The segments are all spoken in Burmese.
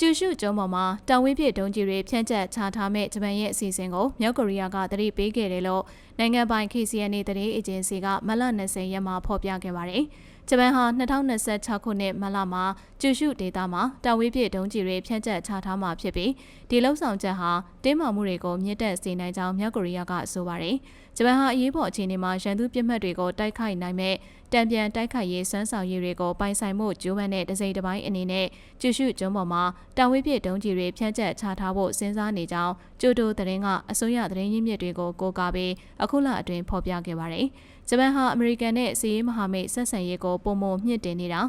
ကျူရှုကျုံးပေါ်မှာတောင်ဝင်းပြစ်ဒုံးကြီးတွေဖြန့်ကျက်ချထားမဲ့ဂျပန်ရဲ့အစီအစဉ်ကိုမြောက်ကိုရီးယားကတတိပေးခဲ့တယ်လို့နိုင်ငံပိုင် KCNA တရေအေဂျင်စီကမလ20ရက်မှာဖော်ပြခဲ့ပါတယ်။ဂျပန်ဟာ2026ခုနှစ်မလမှာကျူရှုဒေသမှာတောင်ဝင်းပြစ်ဒုံးကြီးတွေဖြန့်ကျက်ချထားမှာဖြစ်ပြီးဒီလှုပ်ဆောင်ချက်ဟာတင်းမာမှုတွေကိုမြင့်တက်စေနိုင်ကြောင်းမြောက်ကိုရီးယားကဆိုပါတယ်။ဂျပန်ဟာအရေးပေါ်အခြေအနေမှာရန်သူပြစ်မှတ်တွေကိုတိုက်ခိုက်နိုင်မဲ့ တံပြန်တိုက်ခိုက်ရေးစွမ်းဆောင်ရည်တွေကိုပိုင်ဆိုင်မှုကျိုးပန်းတဲ့တစိမ့်တစ်ပိုင်းအနေနဲ့ကျူရှုကျုံးပေါ်မှာတောင်ဝိပြစ်ဒုံးကြီးတွေဖြန့်ကျက်ချထားဖို့စဉ်းစားနေကြောင်းကျိုတိုသတင်းကအစိုးရသတင်းရင်းမြစ်တွေကိုကိုးကားပြီးအခုလအတွင်းဖော်ပြခဲ့ပါတယ်။ဂျပန်ဟာအမေရိကန်နဲ့စီးရေးမဟာမိတ်ဆက်ဆံရေးကိုပုံမမြင့်တင်နေတာ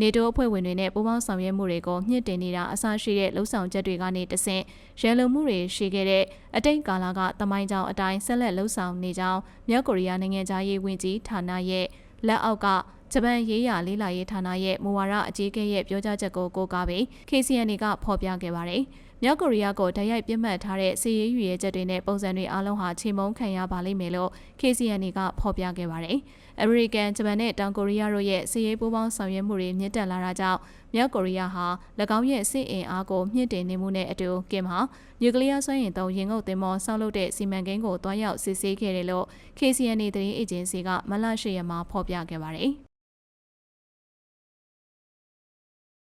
နေတိုးအဖွဲ့ဝင်တွေနဲ့ပူးပေါင်းဆောင်ရွက်မှုတွေကိုမြင့်တင်နေတာအစရှိတဲ့လှုပ်ဆောင်ချက်တွေကနေတဆင့်ရန်လုံမှုတွေရှိခဲ့တဲ့အတိတ်ကာလကတမိုင်းကြောင်အတိုင်းဆက်လက်လှုပ်ဆောင်နေကြောင်းမြောက်ကိုရီးယားနိုင်ငံသားရေးဝန်ကြီးဌာနရဲ့ လက်အောက်ကဂျပန်ရေးရာလေးလာရေးဌာနရဲ့မူဝါဒအကြီးအကဲရဲ့ပြောကြားချက်ကိုကိုးကားပြီး KCNA ကဖော်ပြခဲ့ပါတယ်။ မြောက်ကိုရီးယားကိုတိုက်ရိုက်ပြစ်မှတ်ထားတဲ့စီးရေးရွေရဲချက်တွေနဲ့ပုံစံတွေအလုံးဟာချိန်မုံခံရပါလိမ့်မယ်လို့ KCNA ကဖော်ပြခဲ့ပါတယ်။အမေရိကန်၊ဂျပန်နဲ့တောင်ကိုရီးယားတို့ရဲ့စီးရေးပူးပေါင်းဆောင်ရွက်မှုတွေမြင့်တက်လာတာကြောင့်မြောက်ကိုရီးယားဟာ၎င်းရဲ့စစ်အင်အားကိုမြင့်တင်နေမှုနဲ့အတူကင်ဟာနျူကလ িয়ার စွမ်းအင်သုံးရင်ငုတ်သင်္ဘောဆောက်လုပ်တဲ့စီမံကိန်းကိုတွားရောက်စစ်ဆေးခဲ့တယ်လို့ KCNA သတင်းအေဂျင်စီကမလရှိရမှာဖော်ပြခဲ့ပါတယ်။